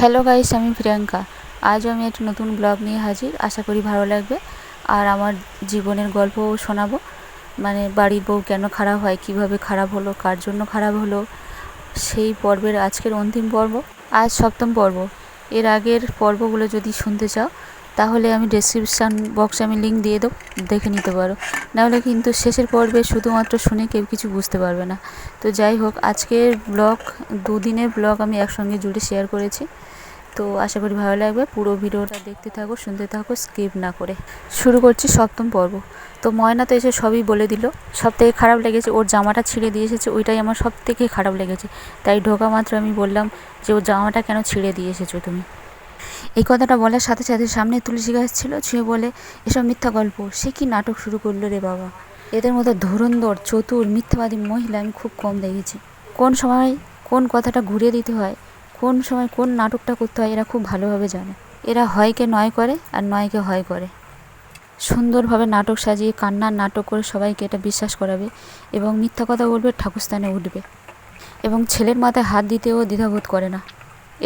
Hello guys আমি প্রিয়াঙ্কা। আজও আমি একটা নতুন ব্লগ নিয়ে হাজির। আশা করি ভালো লাগবে। আর আমার জীবনের গল্পও শোনাবো। মানে বাড়ির বউ কেন খারাপ হয়, কীভাবে খারাপ হলো, কার জন্য খারাপ হলো, সেই পর্বের আজকের অন্তিম পর্ব। আজ সপ্তম পর্ব। এর আগের পর্বগুলো যদি শুনতে চাও তাহলে আমি ডেসক্রিপশান বক্সে আমি লিঙ্ক দিয়ে দেবো, দেখে নিতে পারো। নাহলে কিন্তু শেষের পর্বে শুধুমাত্র শুনে কেউ কিছু বুঝতে পারবে না। তো যাই হোক, আজকের ব্লগ দুদিনের ব্লগ আমি একসঙ্গে জুড়ে শেয়ার করেছি। তো আশা করি ভালো লাগবে। পুরো ভিডিওটা দেখতে থাকো, শুনতে থাকো স্কিপ না করে। শুরু করছি সপ্তম পর্ব। তো ময়না তো এসে সবই বলে দিল। সব থেকে খারাপ লেগেছে, ওর জামাটা ছিঁড়ে দিয়ে এসেছে, ওইটাই আমার সব থেকে খারাপ লেগেছে। তাই ঢোকা মাত্র আমি বললাম যে, ওর জামাটা কেন ছিঁড়ে দিয়ে এসেছ তুমি? এই কথাটা বলার সাথে সাথে সামনে তুলসী গাছ ছিল, ছুঁয়ে বলে, এসব মিথ্যা গল্প, সে কি নাটক শুরু করল রে বাবা? এদের মধ্যে ধুরন্ধর, চতুর, মিথ্যাবাদী মহিলা আমি খুব কম দেখেছি। কোন সময় কোন কথাটা ঘুরিয়ে দিতে হয়, কোন সময় কোন নাটকটা করতে হয়, এরা খুব ভালোভাবে জানে। এরা হয়কে নয় করে আর নয়কে হয় করে। সুন্দরভাবে নাটক সাজিয়ে, কান্নার নাটক করে সবাইকে এটা বিশ্বাস করাবে এবং মিথ্যা কথা বলবে ঠাকুরস্থানে উঠবে। এবং ছেলের মাথায় হাত দিতেও দ্বিধাবোধ করে না।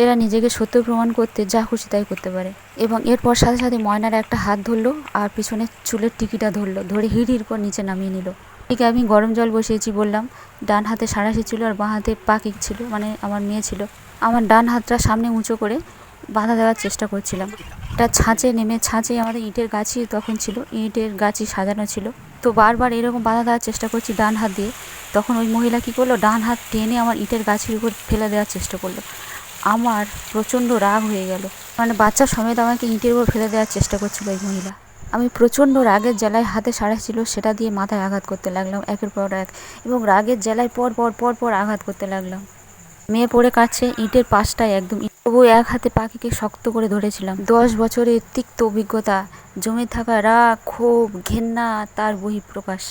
এরা নিজেকে সত্য প্রমাণ করতে যা খুশি তাই করতে পারে। এবং এরপর সাথে সাথে ময়নার একটা হাত ধরলো আর পিছনে চুলের টিকিটা ধরলো, ধরে হিড় হিড় করে নিচে নামিয়ে নিল। ঠিক আমি গরম জল বসিয়েছি বললাম, ডান হাতে সাঁড়াশি ছিল আর বাঁ হাতে পাকিক ছিল মানে আমার মেয়ে ছিল। আমার ডান হাতটা সামনে উঁচু করে বাধা দেওয়ার চেষ্টা করছিলাম। এটা ছাঁচে নেমে ছাঁচে আমাদের ইটের গাছই তখন ছিল, ইটের গাছই সাজানো ছিল। তো বারবার এরকম বাধা দেওয়ার চেষ্টা করছি ডান হাত দিয়ে। তখন ওই মহিলা কী করল, ডান হাত টেনে আমার ইটের গাছের উপর ফেলে দেওয়ার চেষ্টা করল। আমার প্রচণ্ড রাগ হয়ে গেল। মানে বাচ্চা সমেত আমাকে ইঁটের উপর ফেলে দেওয়ার চেষ্টা করছিল ওই মহিলা। আমি প্রচণ্ড রাগের জ্বালায় হাতে সাড়া ছিল, সেটা দিয়ে মাথায় আঘাত করতে লাগলাম, একের পর এক, এবং রাগের জ্বালায় পর পর পর পর আঘাত করতে লাগলাম। মেয়ে পড়ে কাছে, ইঁটের পাশটায় একদম তবু এক হাতে পাখিকে শক্ত করে ধরেছিলাম। দশ বছরের তিক্ত অভিজ্ঞতা, জমে থাকা রাগ, ক্ষোভ, ঘেন্না, তার বহিঃপ্রকাশ।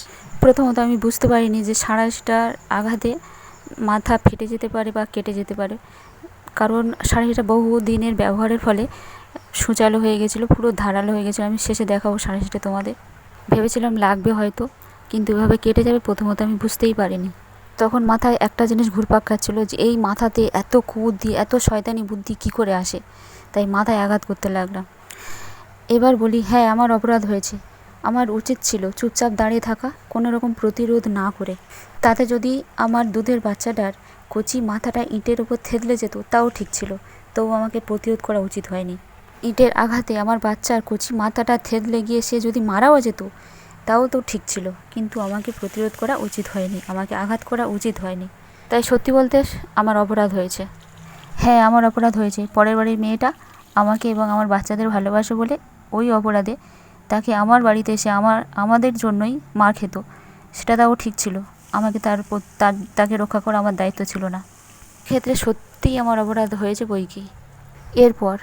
প্রথমত আমি বুঝতে পারিনি যে সাঁড়াশিটার আঘাতে মাথা ফেটে যেতে পারে বা কেটে যেতে পারে। কারণ শাড়িটা বহু দিনের ব্যবহারের ফলে সূচালো হয়ে গেছিল, পুরো ধারালো হয়ে গেছিল। আমি শেষে দেখাবো সাঁড়াশিটা তোমাদের। ভেবেছিলাম লাগবে হয়তো, কিন্তু এভাবে কেটে যাবে প্রথমত আমি বুঝতেই পারিনি। তখন মাথায় একটা জিনিস ঘুরপাক খাচ্ছিলো যে এই মাথাতে এত কুবুদ্ধি, এত শয়তানি বুদ্ধি কি করে আসে? তাই মাথায় আঘাত করতে লাগলাম। এবার বলি হ্যাঁ আমার অপরাধ হয়েছে। আমার উচিত ছিল চুপচাপ দাঁড়িয়ে থাকা, কোনো রকম প্রতিরোধ না করে। তাতে যদি আমার দুধের বাচ্চাটার কচি মাথাটা ইটের ওপর থেতলে যেত, তাও ঠিক ছিল। তবু আমাকে প্রতিরোধ করা উচিত হয়নি। ইটের আঘাতে আমার বাচ্চার কচি মাথাটা থেতলে গিয়ে সে যদি মারাও যেত, তাও তো ঠিক ছিল। কিন্তু আমাকে প্রতিরোধ করা উচিত হয়নি, আমাকে আঘাত করা উচিত হয়নি। তাই সত্যি বলতে আমার অপরাধ হয়েছে। হ্যাঁ আমার অপরাধ হয়েছে। পরের বাড়ির মেয়েটা আমাকে এবং আমার বাচ্চাদের ভালোবাসে বলে ওই অপরাধে তাকে আমার বাড়িতে এসে আমার, আমাদের জন্যই মার খেত। সেটা তাও ঠিক ছিল। আমাকে তার তার, তাকে রক্ষা করা আমার দায়িত্ব ছিল না। ক্ষেত্রে সত্যিই আমার অপরাধ হয়েছে বই কি? এরপর,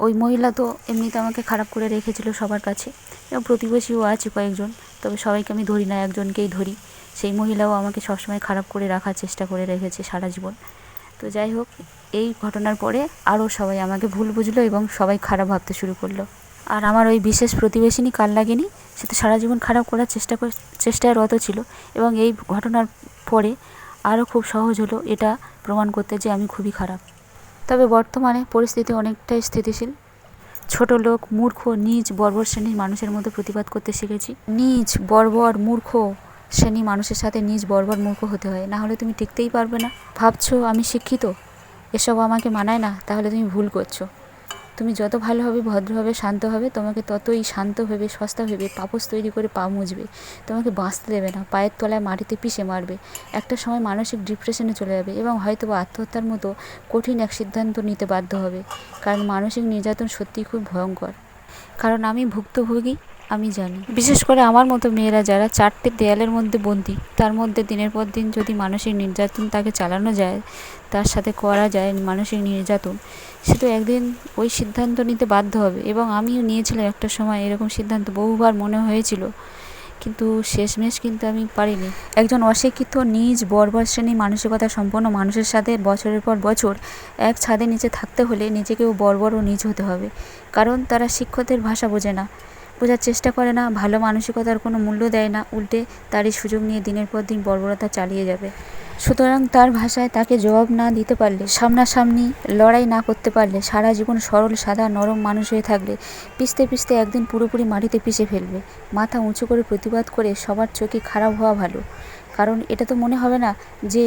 ওই মহিলা তো এমনিতে আমাকে খারাপ করে রেখেছিল সবার কাছে। এবং প্রতিবেশীও আছে কয়েকজন, তবে সবাইকে আমি ধরি না, একজনকেই ধরি। সেই মহিলাও আমাকে সবসময় খারাপ করে রাখার চেষ্টা করে রেখেছে সারা জীবন। তো যাই হোক, এই ঘটনার পরে আরও সবাই আমাকে ভুল বুঝলো এবং সবাই খারাপ ভাবতে শুরু করল। আর আমার ওই বিশেষ প্রতিবেশিনী কাল লাগেনি সে তো সারা জীবন খারাপ করার চেষ্টা চেষ্টায় রত ছিল এবং এই ঘটনার পরে আরও খুব সহজ হলো এটা প্রমাণ করতে যে আমি খুবই খারাপ। তবে বর্তমানে পরিস্থিতি অনেকটাই স্থিতিশীল। ছোট লোক, মূর্খ, নিজ বর্বর শ্রেণির মানুষের মধ্যে প্রতিবাদ করতে শিখেছি। নিজ বর্বর, মূর্খ শ্রেণি মানুষের সাথে নিজ বর্বর, মূর্খ হতে হয়। না হলে তুমি টিকতেই পারবে না। ভাবছ আমি শিক্ষিত? এসব আমাকে মানায় না, তাহলে তুমি ভুল করছ। তুমি যত ভালো হবে, ভদ্র হবে তোমাকে ততই শান্ত ভেবে, সস্তা ভেবে পাপস তৈরি করে পা মুজবে তোমাকে বাঁচতে দেবে না, পায়ের তলায় মাটিতে পিষে মারবে। একটা সময় মানসিক ডিপ্রেশনে চলে যাবে এবং হয়তো আত্মহত্যার মতো কঠিন এক সিদ্ধান্ত নিতে বাধ্য হবে। কারণ মানসিক নির্যাতন সত্যিই খুব ভয়ঙ্কর। কারণ আমি ভুক্তভোগী আমি জানি। বিশেষ করে আমার মতো মেয়েরা যারা চারটে দেয়ালের মধ্যে বন্দি, তার মধ্যে দিনের পর দিন যদি মানসিক নির্যাতন তাকে চালানো যায়, তার সাথে করা যায় মানসিক নির্যাতন, সে তো একদিন ওই সিদ্ধান্ত নিতে বাধ্য হবে। এবং আমিও নিয়েছিলাম একটা সময় এরকম সিদ্ধান্ত, বহুবার মনে হয়েছিল। কিন্তু শেষমেশ কিন্তু আমি পারিনি। একজন অশিক্ষিত, নিজ বর্বর শ্রেণি মানসিকতা সম্পন্ন মানুষের সাথে বছরের পর বছর এক ছাদের নিচে থাকতে হলে নিজেকেও বর্বর ও নিজ হতে হবে। কারণ তারা শিক্ষকদের ভাষা বোঝে না। বোঝার চেষ্টা করে না, ভালো মানসিকতার কোনো মূল্য দেয় না, উল্টে তারই সুযোগ নিয়ে দিনের পর দিন বর্বরতা চালিয়ে যাবে। সুতরাং তার ভাষায় তাকে জবাব না দিতে পারলে, সামনাসামনি লড়াই না করতে পারলে, সারা জীবন সরল, সাদা, নরম মানুষ হয়ে থাকলে, পিষতে পিষতে একদিন পুরোপুরি মাটিতে পিষে ফেলবে। মাথা উঁচু করে প্রতিবাদ করে সবার চোখে খারাপ হওয়া ভালো। কারণ এটা তো মনে হবে না যে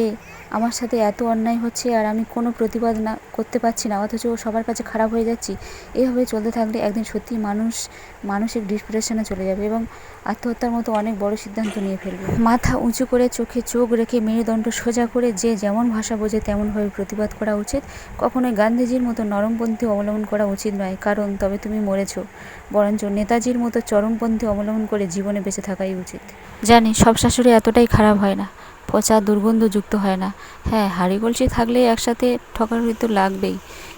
আমার সাথে এত অন্যায় হচ্ছে আর আমি কোনো প্রতিবাদ না করতে পারছি না, অথচ ও সবার কাছে খারাপ হয়ে যাচ্ছি। এভাবে চলতে থাকলে একদিন সত্যি মানুষ মানসিক ডিপ্রেশনে চলে যাবে এবং আত্মহত্যার মতো অনেক বড় সিদ্ধান্ত নিয়ে ফেলবে। মাথা উঁচু করে চোখে চোখ রেখে মেরুদণ্ড সোজা করে যে যেমন ভাষা বোঝে তেমনভাবে প্রতিবাদ করা উচিত। কখনোই গান্ধীজির মতো নরমপন্থী অবলম্বন করা উচিত নয়, কারণ তবে তুমি মরেছ। বরঞ্চ নেতাজির মতো চরমপন্থী অবলম্বন করে জীবনে বেঁচে থাকাই উচিত। জানি সব শাশুড়ি এতটাই খারাপ হয় না। পচা দুর্গন্ধযুক্ত হয় না। হ্যাঁ হাঁড়ি কলসি থাকলে একসাথে ঠকাঠকি তো লাগবেই।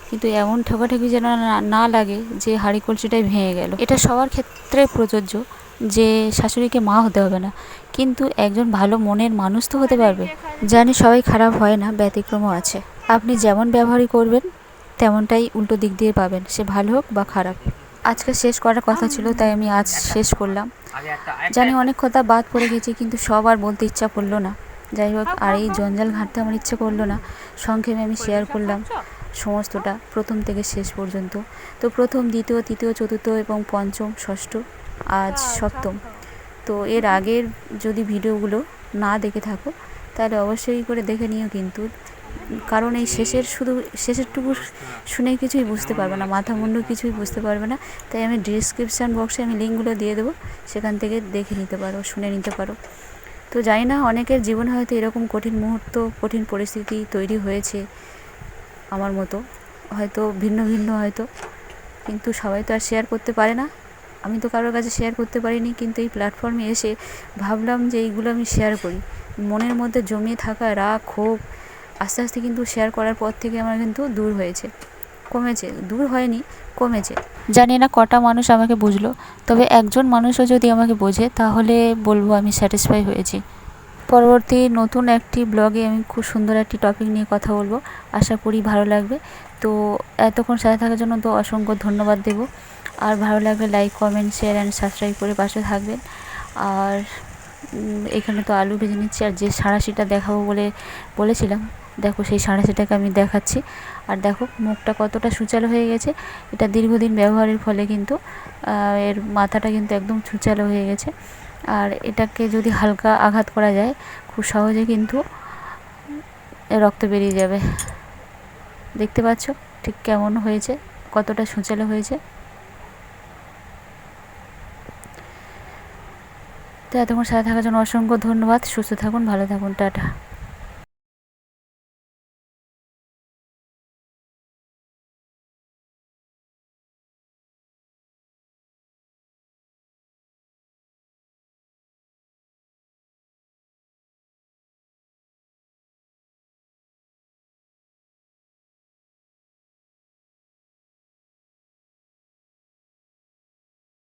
কিন্তু এমন ঠকাঠকি যেন না- লাগে যে হাঁড়ি কলসিটাই ভেঙে গেল। এটা সবার ক্ষেত্রে প্রযোজ্য যে শাশুড়িকে মা হতে হবে না। কিন্তু একজন ভালো মনের মানুষ তো হতে পারবে। জানি সবাই খারাপ হয় না, ব্যতিক্রমও আছে। আপনি যেমন ব্যবহারই করবেন, তেমনটাই উল্টো দিক দিয়ে পাবেন। সে ভালো হোক বা খারাপ। আজকে শেষ করার কথা ছিল, তাই আমি আজ শেষ করলাম। জানি অনেক কথা বাদ পড়ে গেছে, কিন্তু সব আর বলতে ইচ্ছা করল না। যাই হোক আর এই জঞ্জাল ঘাঁটতে আমার ইচ্ছে করল না। সংক্ষেপে আমি শেয়ার করলাম সমস্তটা প্রথম থেকে শেষ পর্যন্ত। তো প্রথম দ্বিতীয় তৃতীয় চতুর্থ এবং পঞ্চম ষষ্ঠ আজ সপ্তম। তো এর আগের যদি ভিডিওগুলো না দেখে থাকো তাহলে অবশ্যই করে দেখে নিও কিন্তু। কারণ এই শেষের শুধু শেষেরটুকু শুনে কিছুই বুঝতে পারবে না মাথা মুন্ডু কিছুই বুঝতে পারবে না। তাই আমি ডিসক্রিপশান বক্সে আমি লিঙ্কগুলো দিয়ে দেবো সেখান থেকে দেখে নিতে পারো শুনে নিতে পারো। তো জানি না, অনেকের জীবনে হয়তো এরকম কঠিন মুহূর্ত, কঠিন পরিস্থিতি তৈরি হয়েছে আমার মতো। হয়তো ভিন্ন ভিন্ন হয়তো, কিন্তু সবাই তো আর শেয়ার করতে পারে না। আমি তো কারোর কাছে শেয়ার করতে পারিনি, কিন্তু এই প্ল্যাটফর্মে এসে ভাবলাম যে এইগুলো আমি শেয়ার করি। মনের মধ্যে জমিয়ে থাকা রাগ, ক্ষোভ, আস্তে আস্তে কিন্তু শেয়ার করার পর থেকে আমার কিন্তু দূর হয়েছে। কমেছে, দূর হয়নি, কমেছে। জানি না কটা মানুষ আমাকে বুঝলো, তবে একজন মানুষও যদি আমাকে বোঝে, তাহলে বলব আমি স্যাটিসফাই হয়েছি। পরবর্তী নতুন একটি ব্লগে আমি খুব সুন্দর একটি টপিক নিয়ে কথা বলব, আশা করি ভালো লাগবে। তো এতক্ষণ সাথে থাকার জন্য তো অসংখ্য ধন্যবাদ দেব। আর ভালো লাগলে like comment share and subscribe করে পাশে থাকবেন। আর এখানে তো আলু ভেজে নিচ্ছি, আর যে সাঁড়াশিটা দেখাবো বলে বলেছিলাম। দেখো সেই সাঁড়াশিটাকে আমি দেখাচ্ছি। আর দেখো, মুখটা কতটা সুচালো হয়ে গেছে। এটা দীর্ঘদিন ব্যবহারের ফলে কিন্তু এর মাথাটা কিন্তু একদম সুচালো হয়ে গেছে। আর এটাকে যদি হালকা আঘাত করা যায়, খুব সহজে কিন্তু রক্ত বেরিয়ে যাবে। দেখতে পাচ্ছ? ঠিক কেমন হয়েছে? কতটা সুচালো হয়েছে? তো এতক্ষণ সাথে থাকার জন্য অসংখ্য ধন্যবাদ। সুস্থ থাকুন, ভালো থাকুন, টাটা।